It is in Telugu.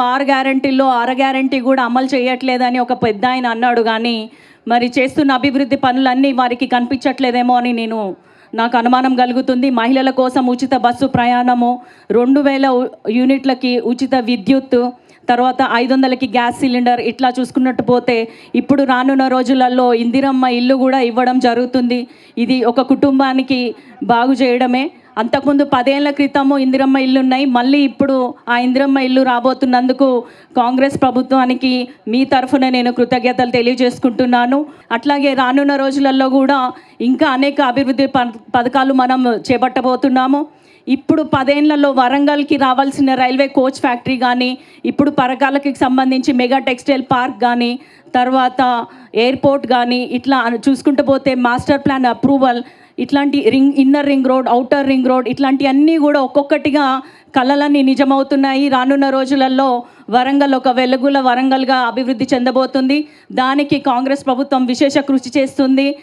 ఆరు గ్యారంటీల్లో ఆరు గ్యారంటీ కూడా అమలు చేయట్లేదని ఒక పెద్ద ఆయన అన్నాడు కానీ మరి చేస్తున్న అభివృద్ధి పనులన్నీ వారికి కనిపించట్లేదేమో అని నేను నాకు అనుమానం కలుగుతుంది. మహిళల కోసం ఉచిత బస్సు ప్రయాణము రెండు వేల యూనిట్లకి ఉచిత విద్యుత్ తర్వాత ఐదు వందలకి గ్యాస్ సిలిండర్ ఇట్లా చూసుకున్నట్టు పోతే ఇప్పుడు రానున్న రోజులలో ఇందిరమ్మ ఇల్లు కూడా ఇవ్వడం జరుగుతుంది. ఇది ఒక కుటుంబానికి బాగు చేయడమే. అంతకుముందు పదేళ్ళ క్రితము ఇందిరమ్మ ఇల్లు ఉన్నాయి మళ్ళీ ఇప్పుడు ఆ ఇందిరమ్మ ఇల్లు రాబోతున్నందుకు కాంగ్రెస్ ప్రభుత్వానికి మీ తరఫున నేను కృతజ్ఞతలు తెలియజేసుకుంటున్నాను. అట్లాగే రానున్న రోజులలో కూడా ఇంకా అనేక అభివృద్ధి ప- పథకాలు మనం చేపట్టబోతున్నాము. ఇప్పుడు పదేళ్ళలో వరంగల్కి రావాల్సిన రైల్వే కోచ్ ఫ్యాక్టరీ కానీ ఇప్పుడు పరకాలకి సంబంధించి మెగా టెక్స్టైల్ పార్క్ కానీ తర్వాత ఎయిర్పోర్ట్ కానీ ఇట్లా చూసుకుంటూ పోతే మాస్టర్ ప్లాన్ అప్రూవల్ ఇట్లాంటి ring inner ring road outer ring road ఇట్లాంటివన్నీ కూడా ఒక్కొక్కటిగా కళలన్నీ నిజమవుతున్నాయి. రానున్న రోజులలో వరంగల్ ఒక వెలుగుల వరంగల్గా అభివృద్ధి చెందబోతుంది. దానికి కాంగ్రెస్ ప్రభుత్వం విశేష కృషి చేస్తుంది.